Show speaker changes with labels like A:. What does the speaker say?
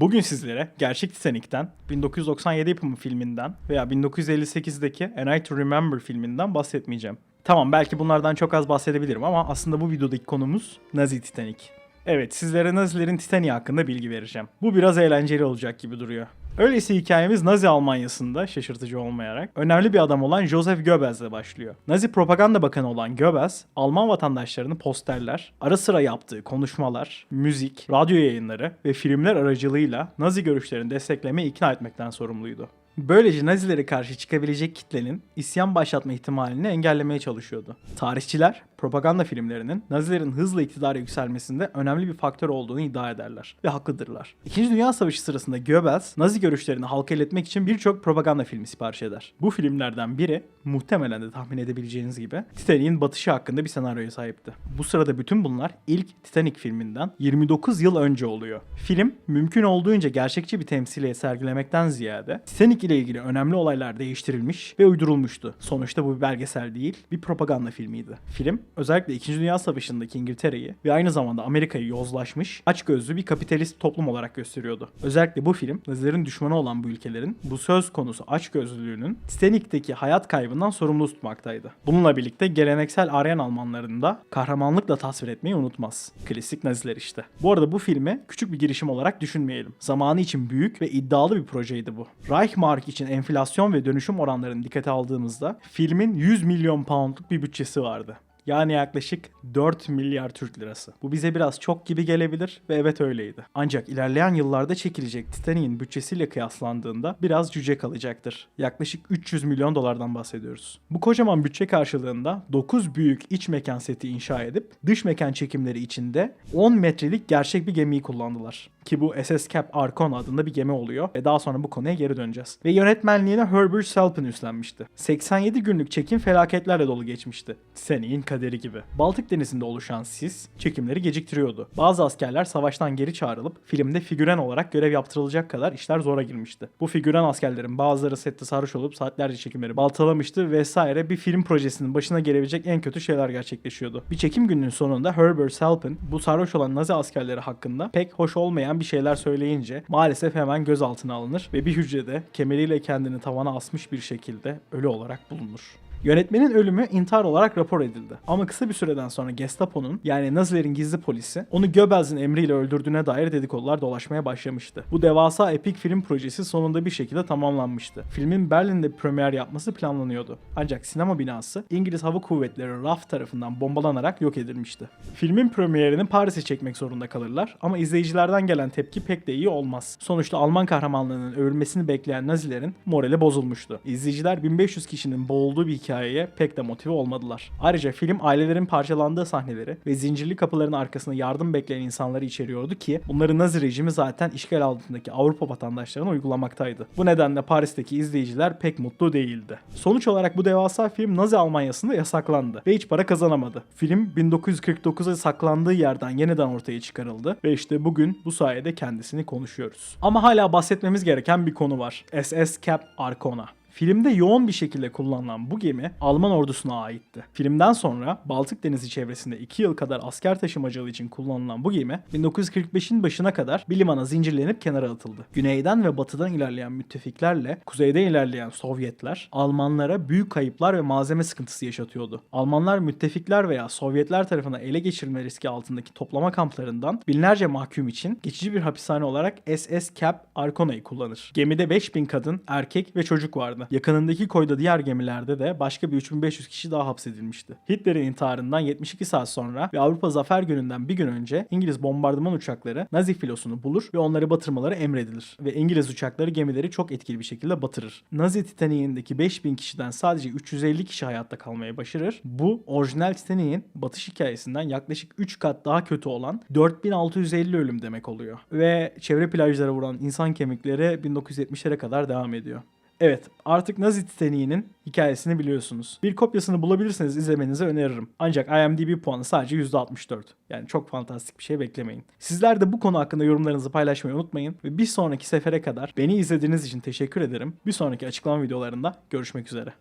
A: Bugün sizlere gerçek Titanic'ten, 1997 yapımı filminden veya 1958'deki A Night to Remember filminden bahsetmeyeceğim. Tamam belki bunlardan çok az bahsedebilirim ama aslında bu videodaki konumuz Nazi Titanic. Evet sizlere Nazilerin Titanic hakkında bilgi vereceğim. Bu biraz eğlenceli olacak gibi duruyor. Öyleyse hikayemiz Nazi Almanyası'nda şaşırtıcı olmayarak önemli bir adam olan Joseph Goebbels'le başlıyor. Nazi propaganda bakanı olan Goebbels, Alman vatandaşlarını posterler, ara sıra yaptığı konuşmalar, müzik, radyo yayınları ve filmler aracılığıyla Nazi görüşlerini desteklemeye ikna etmekten sorumluydu. Böylece Nazilere karşı çıkabilecek kitlenin isyan başlatma ihtimalini engellemeye çalışıyordu. Tarihçiler, propaganda filmlerinin Nazilerin hızla iktidara yükselmesinde önemli bir faktör olduğunu iddia ederler ve haklıdırlar. İkinci Dünya Savaşı sırasında Goebbels, Nazi görüşlerini halka iletmek için birçok propaganda filmi sipariş eder. Bu filmlerden biri, muhtemelen de tahmin edebileceğiniz gibi, Titanic'in batışı hakkında bir senaryoya sahipti. Bu sırada bütün bunlar ilk Titanic filminden 29 yıl önce oluyor. Film, mümkün olduğunca gerçekçi bir temsiliye sergilemekten ziyade, Titanic ile ilgili önemli olaylar değiştirilmiş ve uydurulmuştu. Sonuçta bu bir belgesel değil, bir propaganda filmiydi. Film, özellikle 2. Dünya Savaşı'ndaki İngiltere'yi ve aynı zamanda Amerika'yı yozlaşmış, açgözlü bir kapitalist toplum olarak gösteriyordu. Özellikle bu film, Nazilerin düşmanı olan bu ülkelerin bu söz konusu açgözlülüğünün Titanic'teki hayat kaybından sorumlu tutmaktaydı. Bununla birlikte geleneksel Aryan Almanlarını da kahramanlıkla tasvir etmeyi unutmaz. Klasik Naziler işte. Bu arada bu filmi küçük bir girişim olarak düşünmeyelim. Zamanı için büyük ve iddialı bir projeydi bu. Reichmark için enflasyon ve dönüşüm oranlarını dikkate aldığımızda filmin 100 milyon poundluk bir bütçesi vardı. Yani yaklaşık 4 milyar Türk lirası. Bu bize biraz çok gibi gelebilir ve evet öyleydi. Ancak ilerleyen yıllarda çekilecek Titanic'in bütçesiyle kıyaslandığında biraz cüce kalacaktır. Yaklaşık 300 milyon dolardan bahsediyoruz. Bu kocaman bütçe karşılığında 9 büyük iç mekan seti inşa edip dış mekan çekimleri içinde 10 metrelik gerçek bir gemiyi kullandılar. Ki bu SS Cap Archon adında bir gemi oluyor ve daha sonra bu konuya geri döneceğiz. Ve yönetmenliğine Herbert Salpin üstlenmişti. 87 günlük çekim felaketlerle dolu geçmişti. Titanic'in kaderi gibi. Baltık denizinde oluşan sis çekimleri geciktiriyordu. Bazı askerler savaştan geri çağrılıp filmde figüren olarak görev yaptırılacak kadar işler zora girmişti. Bu figüren askerlerin bazıları sette sarhoş olup saatlerce çekimleri baltalamıştı vesaire bir film projesinin başına gelebilecek en kötü şeyler gerçekleşiyordu. Bir çekim gününün sonunda Herbert Salpin bu sarhoş olan Nazi askerleri hakkında pek hoş olmayan bir şeyler söyleyince maalesef hemen gözaltına alınır ve bir hücrede kemeriyle kendini tavana asmış bir şekilde ölü olarak bulunur. Yönetmenin ölümü intihar olarak rapor edildi. Ama kısa bir süreden sonra Gestapo'nun yani Nazilerin gizli polisi onu Goebbels'in emriyle öldürdüğüne dair dedikodular dolaşmaya başlamıştı. Bu devasa epik film projesi sonunda bir şekilde tamamlanmıştı. Filmin Berlin'de premier yapması planlanıyordu. Ancak sinema binası İngiliz Hava Kuvvetleri RAF tarafından bombalanarak yok edilmişti. Filmin premierini Paris'e çekmek zorunda kalırlar ama izleyicilerden gelen tepki pek de iyi olmaz. Sonuçta Alman kahramanlığının övülmesini bekleyen Nazilerin morali bozulmuştu. İzleyiciler 1500 kişinin boğulduğu bir hikaye hikayeye pek de motive olmadılar. Ayrıca film ailelerin parçalandığı sahneleri ve zincirli kapıların arkasında yardım bekleyen insanları içeriyordu ki bunları Nazi rejimi zaten işgal altındaki Avrupa vatandaşlarına uygulamaktaydı. Bu nedenle Paris'teki izleyiciler pek mutlu değildi. Sonuç olarak bu devasa film Nazi Almanyası'nda yasaklandı ve hiç para kazanamadı. Film 1949'a saklandığı yerden yeniden ortaya çıkarıldı ve işte bugün bu sayede kendisini konuşuyoruz. Ama hala bahsetmemiz gereken bir konu var. SS Cap Arcona. Filmde yoğun bir şekilde kullanılan bu gemi Alman ordusuna aitti. Filmden sonra Baltık Denizi çevresinde 2 yıl kadar asker taşımacılığı için kullanılan bu gemi 1945'in başına kadar bir limana zincirlenip kenara atıldı. Güneyden ve batıdan ilerleyen müttefiklerle kuzeyden ilerleyen Sovyetler Almanlara büyük kayıplar ve malzeme sıkıntısı yaşatıyordu. Almanlar müttefikler veya Sovyetler tarafından ele geçirilme riski altındaki toplama kamplarından binlerce mahkum için geçici bir hapishane olarak SS Cap Arcona'yı kullanır. Gemide 5000 kadın, erkek ve çocuk vardı. Yakınındaki koyda diğer gemilerde de başka bir 3500 kişi daha hapsedilmişti. Hitler'in intiharından 72 saat sonra ve Avrupa Zafer Günü'nden bir gün önce İngiliz bombardıman uçakları Nazi filosunu bulur ve onları batırmaları emredilir. Ve İngiliz uçakları gemileri çok etkili bir şekilde batırır. Nazi Titanic'indeki 5000 kişiden sadece 350 kişi hayatta kalmayı başarır. Bu orijinal Titanic'in batış hikayesinden yaklaşık 3 kat daha kötü olan 4650 ölüm demek oluyor. Ve çevre plajlara vuran insan kemikleri 1970'lere kadar devam ediyor. Evet, artık Nazi Titanic'inin hikayesini biliyorsunuz. Bir kopyasını bulabilirseniz izlemenizi öneririm. Ancak IMDb puanı sadece %64. Yani çok fantastik bir şey beklemeyin. Sizler de bu konu hakkında yorumlarınızı paylaşmayı unutmayın. Ve bir sonraki sefere kadar beni izlediğiniz için teşekkür ederim. Bir sonraki açıklama videolarında görüşmek üzere.